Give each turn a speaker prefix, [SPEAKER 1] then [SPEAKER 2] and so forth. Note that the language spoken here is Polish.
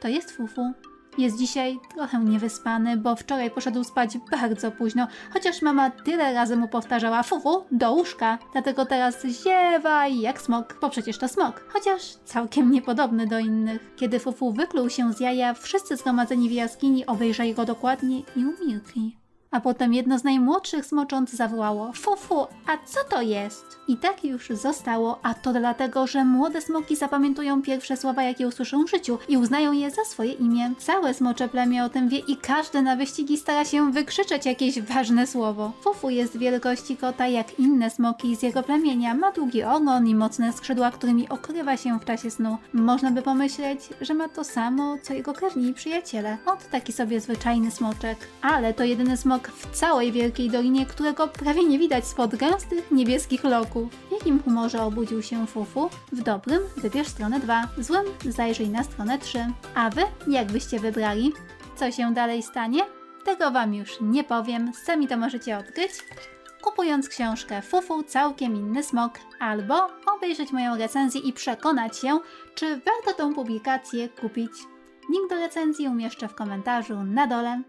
[SPEAKER 1] To jest Fufu. Jest dzisiaj trochę niewyspany, bo wczoraj poszedł spać bardzo późno, chociaż mama tyle razy mu powtarzała Fufu, do łóżka. Dlatego teraz ziewa jak smok, bo przecież to smok. Chociaż całkiem niepodobny do innych. Kiedy Fufu wykluł się z jaja, wszyscy zgromadzeni w jaskini obejrzeli go dokładnie i umilkli. A potem jedno z najmłodszych smocząt zawołało Fufu, a co to jest? I tak już zostało, a to dlatego, że młode smoki zapamiętują pierwsze słowa, jakie usłyszą w życiu i uznają je za swoje imię. Całe smocze plemię o tym wie i każdy na wyścigi stara się wykrzyczeć jakieś ważne słowo. Fufu jest wielkości kota jak inne smoki z jego plemienia, ma długi ogon i mocne skrzydła, którymi okrywa się w czasie snu. Można by pomyśleć, że ma to samo, co jego krewni i przyjaciele. Ot taki sobie zwyczajny smoczek. Ale to jedyny smok w całej Wielkiej Dolinie, którego prawie nie widać spod gęstych niebieskich loków. W jakim humorze obudził się Fufu? W dobrym wybierz stronę 2, w złym zajrzyj na stronę 3. A wy, jak byście wybrali? Co się dalej stanie? Tego wam już nie powiem, sami to możecie odkryć. Kupując książkę Fufu, całkiem inny smok, albo obejrzeć moją recenzję i przekonać się, czy warto tą publikację kupić. Link do recenzji umieszczę w komentarzu na dole.